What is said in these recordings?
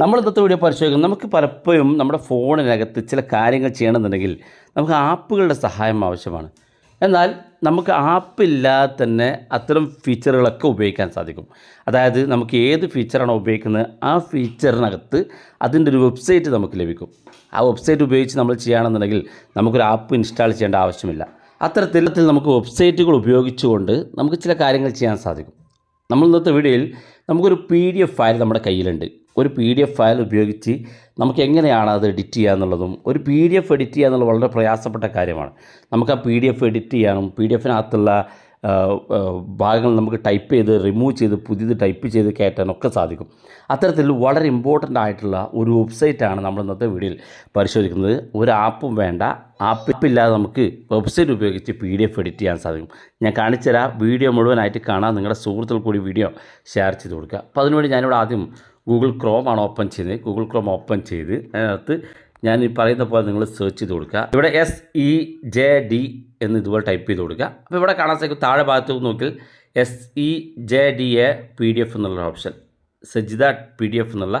നമ്മൾ ഇന്നത്തെ വീഡിയോ പരിശോധിക്കും നമുക്ക് പലപ്പോഴും നമ്മുടെ ഫോണിനകത്ത് ചില കാര്യങ്ങൾ ചെയ്യണമെന്നുണ്ടെങ്കിൽ നമുക്ക് ആപ്പുകളുടെ സഹായം ആവശ്യമാണ്. എന്നാൽ നമുക്ക് ആപ്പില്ലാതെ തന്നെ അത്തരം ഫീച്ചറുകളൊക്കെ ഉപയോഗിക്കാൻ സാധിക്കും. അതായത് നമുക്ക് ഏത് ഫീച്ചറാണോ ഉപയോഗിക്കുന്നത് ആ ഫീച്ചറിനകത്ത് അതിന്റെ ഒരു വെബ്സൈറ്റ് നമുക്ക് ലഭിക്കും. ആ വെബ്സൈറ്റ് ഉപയോഗിച്ച് നമ്മൾ ചെയ്യുകയാണെന്നുണ്ടെങ്കിൽ നമുക്കൊരു ആപ്പ് ഇൻസ്റ്റാൾ ചെയ്യേണ്ട ആവശ്യമില്ല. അത്തരത്തിൽ നമുക്ക് വെബ്സൈറ്റുകൾ ഉപയോഗിച്ചുകൊണ്ട് നമുക്ക് ചില കാര്യങ്ങൾ ചെയ്യാൻ സാധിക്കും. നമ്മൾ ഇന്നത്തെ വീഡിയോയിൽ നമുക്കൊരു പി ഡി എഫ് ഫയൽ നമ്മുടെ കയ്യിലുണ്ട്. ഒരു പി ഡി എഫ് ഫയൽ ഉപയോഗിച്ച് നമുക്ക് എങ്ങനെയാണ് അത് എഡിറ്റ് ചെയ്യുക എന്നുള്ളതും ഒരു പി ഡി എഫ് എഡിറ്റ് ചെയ്യുക എന്നുള്ളത് വളരെ പ്രയാസപ്പെട്ട കാര്യമാണ്. നമുക്ക് ആ പി ഡി എഫ് എഡിറ്റ് ചെയ്യാനും പി ഡി എഫിനകത്തുള്ള ഭാഗങ്ങൾ നമുക്ക് ടൈപ്പ് ചെയ്ത് റിമൂവ് ചെയ്ത് പുതിയത് ടൈപ്പ് ചെയ്ത് കയറ്റാനൊക്കെ സാധിക്കും. അത്തരത്തിൽ വളരെ ഇമ്പോർട്ടന്റ് ആയിട്ടുള്ള ഒരു വെബ്സൈറ്റാണ് നമ്മൾ ഇന്നത്തെ വീഡിയോയിൽ പരിശോധിക്കുന്നത്. ഒരു ആപ്പും വേണ്ട. ആപ്പ് ഇല്ലാതെ നമുക്ക് വെബ്സൈറ്റ് ഉപയോഗിച്ച് പി ഡി എഫ് എഡിറ്റ് ചെയ്യാൻ സാധിക്കും. ഞാൻ കാണിച്ചുതരാം. വീഡിയോ മുഴുവനായിട്ട് കാണാൻ നിങ്ങളുടെ സുഹൃത്തുക്കൾ കൂടി വീഡിയോ ഷെയർ ചെയ്ത് കൊടുക്കുക. അപ്പോൾ അതിനുവേണ്ടി ഞാനിവിടെ ആദ്യം ഗൂഗിൾ ആണ് ഓപ്പൺ ചെയ്യുന്നത്. ഗൂഗിൾ ക്രോം ഓപ്പൺ ചെയ്ത് അതിനകത്ത് ഞാൻ ഈ പറയുന്ന പോലെ നിങ്ങൾ സെർച്ച് ചെയ്ത് കൊടുക്കുക. ഇവിടെ എസ് ഇ ജെ ഡി എന്ന് ഇതുപോലെ ടൈപ്പ് ചെയ്ത് കൊടുക്കുക. അപ്പോൾ ഇവിടെ കാണാൻ സാധിക്കും താഴെ ഭാഗത്ത് നോക്കിയാൽ S E J D A P D F എന്നുള്ള option Sejda P D F എന്നുള്ള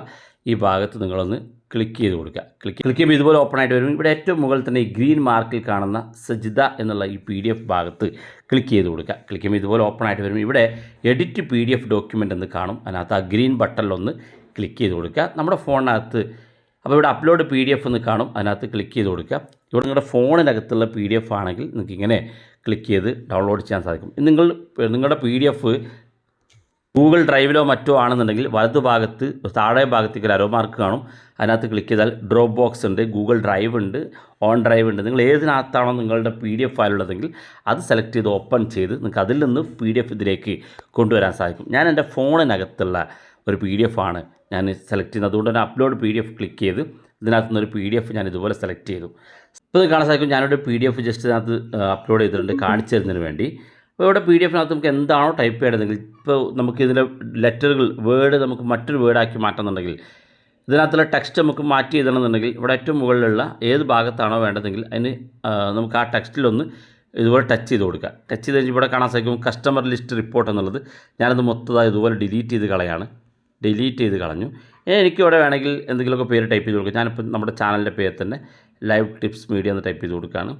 ഈ ഭാഗത്ത് നിങ്ങളൊന്ന് ക്ലിക്ക് ചെയ്ത് കൊടുക്കുക. ക്ലിക്ക് ക്ലിക്ക് ചെയ്യുമ്പോൾ ഇതുപോലെ ഓപ്പൺ ആയിട്ട് വരും. ഇവിടെ ഏറ്റവും മുകളിൽ തന്നെ ഈ ഗ്രീൻ മാർക്കിൽ കാണുന്ന സജിത എന്നുള്ള ഈ പി ഡി എഫ് ഭാഗത്ത് ക്ലിക്ക് ചെയ്ത് കൊടുക്കുക. ക്ലിക്ക് ചെയ്യുമ്പോൾ ഇതുപോലെ ഓപ്പൺ ആയിട്ട് വരും. ഇവിടെ edit P D F document എന്ന് കാണും. അതിനകത്ത് ആ ഗ്രീൻ ബട്ടണിലൊന്ന് ക്ലിക്ക് ചെയ്ത് കൊടുക്കുക. നമ്മുടെ ഫോണിനകത്ത് അപ്പോൾ ഇവിടെ അപ്ലോഡ് പി ഡി എഫ് എന്ന് കാണും. അതിനകത്ത് ക്ലിക്ക് ചെയ്ത് കൊടുക്കുക. ഇവിടെ നിങ്ങളുടെ ഫോണിനകത്തുള്ള പി ഡി എഫ് ആണെങ്കിൽ നിങ്ങൾക്ക് ഇങ്ങനെ ക്ലിക്ക് ചെയ്ത് ഡൗൺലോഡ് ചെയ്യാൻ സാധിക്കും. നിങ്ങൾ നിങ്ങളുടെ പി ഡി എഫ് ഗൂഗിൾ ഡ്രൈവിലോ മറ്റോ ആണെന്നുണ്ടെങ്കിൽ വലതു ഭാഗത്ത് താഴെ ഭാഗത്തേക്ക് ഒരു അരോ മാർക്ക് കാണും. അതിനകത്ത് ക്ലിക്ക് ചെയ്താൽ ഡ്രോപ്പ് ബോക്സ് ഉണ്ട് ഗൂഗിൾ ഡ്രൈവ് ഉണ്ട് ഓൺ ഡ്രൈവ് ഉണ്ട്. നിങ്ങൾ ഏതിനകത്താണോ നിങ്ങളുടെ പി ഡി എഫ് ഫയൽ ഉള്ളതെങ്കിൽ അത് സെലക്ട് ചെയ്ത് ഓപ്പൺ ചെയ്ത് നിങ്ങൾക്ക് അതിൽ നിന്ന് പി ഡി എഫ് ഇതിലേക്ക് കൊണ്ടുവരാൻ സാധിക്കും. ഞാൻ എന്റെ ഫോണിനകത്തുള്ള ഒരു പി ഡി എഫ് ആണ് ഞാൻ സെലക്ട് ചെയ്യുന്നത്. അതുകൊണ്ട് തന്നെ upload P D F click ചെയ്ത് ഇതിനകത്ത് നിന്നൊരു പി ഡി എഫ് ഞാൻ ഇതുപോലെ സെലക്ട് ചെയ്തു. ഇപ്പോൾ ഇത് കാണാൻ സാധിക്കും ഞാനൊരു പി ഡി എഫ് ജസ്റ്റ് ഇതിനകത്ത് അപ്ലോഡ് ചെയ്തിട്ടുണ്ട് കാണിച്ചു തരുന്നതിന് വേണ്ടി. അപ്പോൾ ഇവിടെ പി ഡി എഫിനകത്ത് നമുക്ക് എന്താണോ ടൈപ്പ് ചെയ്യേണ്ടതെങ്കിൽ ഇപ്പോൾ നമുക്ക് ഇതിന്റെ ലെറ്ററുകൾ വേർഡ് നമുക്ക് മറ്റൊരു വേർഡാക്കി മാറ്റുന്നുണ്ടെങ്കിൽ ഇതിനകത്തുള്ള ടെക്സ്റ്റ് നമുക്ക് മാറ്റി എഴുതണമെന്നുണ്ടെങ്കിൽ ഇവിടെ ഏറ്റവും മുകളിലുള്ള ഏത് ഭാഗത്താണോ വേണ്ടതെങ്കിൽ അതിന് നമുക്ക് ആ ടെക്സ്റ്റിലൊന്ന് ഇതുപോലെ ടച്ച് ചെയ്ത് കൊടുക്കുക. ടച്ച് ചെയ്ത് കഴിഞ്ഞ് ഇവിടെ കാണാൻ സാധിക്കും കസ്റ്റമർ ലിസ്റ്റ് റിപ്പോർട്ട് എന്നുള്ളത്. ഞാനത് മൊത്തതായി ഇതുപോലെ ഡിലീറ്റ് ചെയ്ത് കളയാണ്. ഡിലീറ്റ് ചെയ്ത് കളഞ്ഞു. എനിക്ക് ഇവിടെ വേണമെങ്കിൽ എന്തെങ്കിലുമൊക്കെ പേര് ടൈപ്പ് ചെയ്ത് കൊടുക്കുക ഞാനിപ്പോൾ നമ്മുടെ ചാനലിന്റെ പേര് തന്നെ ലൈവ് ടിപ്സ് മീഡിയ എന്ന് ടൈപ്പ് ചെയ്ത് കൊടുക്കുകയാണ്.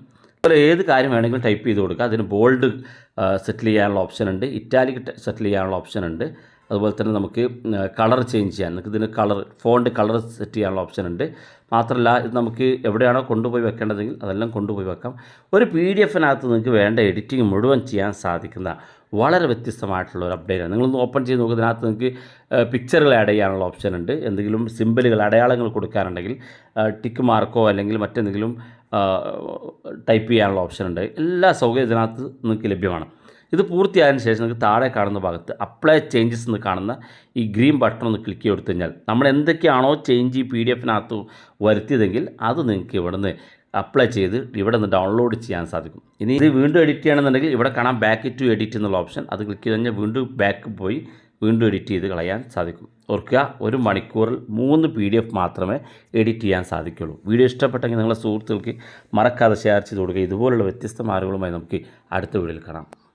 അതുപോലെ ഏത് കാര്യം വേണമെങ്കിലും ടൈപ്പ് ചെയ്ത് കൊടുക്കുക അതിന് ബോൾഡ് സെറ്റിൽ ചെയ്യാനുള്ള ഓപ്ഷൻ ഉണ്ട്. ഇറ്റാലിക് സെറ്റിൽ ചെയ്യാനുള്ള ഓപ്ഷൻ ഉണ്ട്. അതുപോലെ തന്നെ നമുക്ക് കളർ ചേഞ്ച് ചെയ്യാൻ നമുക്ക് ഇതിന് കളർ ഫോണ്ട് കളർ സെറ്റ് ചെയ്യാനുള്ള ഓപ്ഷൻ ഉണ്ട്. മാത്രമല്ല ഇത് നമുക്ക് എവിടെയാണോ കൊണ്ടുപോയി വെക്കേണ്ടതെങ്കിൽ അതെല്ലാം കൊണ്ടുപോയി വെക്കാം. ഒരു പി ഡി എഫിനകത്ത് നിങ്ങൾക്ക് വേണ്ട എഡിറ്റിംഗ് മുഴുവൻ ചെയ്യാൻ സാധിക്കുന്ന വളരെ വ്യത്യസ്തമായിട്ടുള്ള ഒരു അപ്ഡേറ്റാണ് നിങ്ങളൊന്ന് ഓപ്പൺ ചെയ്ത് നോക്കുക ഇതിനകത്ത് നിങ്ങൾക്ക് പിക്ചറുകൾ ആഡ് ചെയ്യാനുള്ള ഓപ്ഷൻ ഉണ്ട്. എന്തെങ്കിലും സിമ്പിളുകൾ അടയാളങ്ങൾ കൊടുക്കാനുണ്ടെങ്കിൽ ടിക്ക് മാർക്കോ അല്ലെങ്കിൽ മറ്റെന്തെങ്കിലും ടൈപ്പ് ചെയ്യാനുള്ള ഓപ്ഷൻ ഉണ്ട് എല്ലാ സൗകര്യം ഇതിനകത്ത് നിങ്ങൾക്ക് ലഭ്യമാണ്. ഇത് പൂർത്തിയായതിനു ശേഷം നിങ്ങൾക്ക് താഴെ കാണുന്ന ഭാഗത്ത് അപ്ലൈ ചേഞ്ചസ് എന്ന് കാണുന്ന ഈ ഗ്രീൻ ബട്ടൺ ഒന്ന് ക്ലിക്ക് ചെയ്ത് കൊടുത്തു കഴിഞ്ഞാൽ നമ്മൾ എന്തൊക്കെയാണോ ചേഞ്ച് ഈ പി ഡി എഫിനകത്ത് വരുത്തിയതെങ്കിൽ അത് നിങ്ങൾക്ക് ഇവിടെ നിന്ന് അപ്ലൈ ചെയ്ത് ഇവിടെ നിന്ന് ഡൗൺലോഡ് ചെയ്യാൻ സാധിക്കും. ഇനി ഇത് വീണ്ടും എഡിറ്റ് ചെയ്യണമെന്നുണ്ടെങ്കിൽ ഇവിടെ കാണാം ബാക്ക് ടു എഡിറ്റ് എന്നുള്ള ഓപ്ഷൻ അത് ക്ലിക്ക് ചെയ്ത് കഴിഞ്ഞാൽ വീണ്ടും ബാക്ക് പോയി വീണ്ടും എഡിറ്റ് ചെയ്ത് കളയാൻ സാധിക്കും. ഓർക്കുക ഒരു മണിക്കൂറിൽ മൂന്ന് പി ഡി എഫ് മാത്രമേ എഡിറ്റ് ചെയ്യാൻ സാധിക്കുള്ളൂ. വീഡിയോ ഇഷ്ടപ്പെട്ടെങ്കിൽ നിങ്ങളുടെ സുഹൃത്തുക്കൾക്ക് മറക്കാതെ ഷെയർ ചെയ്ത് കൊടുക്കുക. ഇതുപോലുള്ള വ്യത്യസ്ത മാർഗങ്ങളുമായി നമുക്ക് അടുത്ത വീഡിയോയിൽ കാണാം.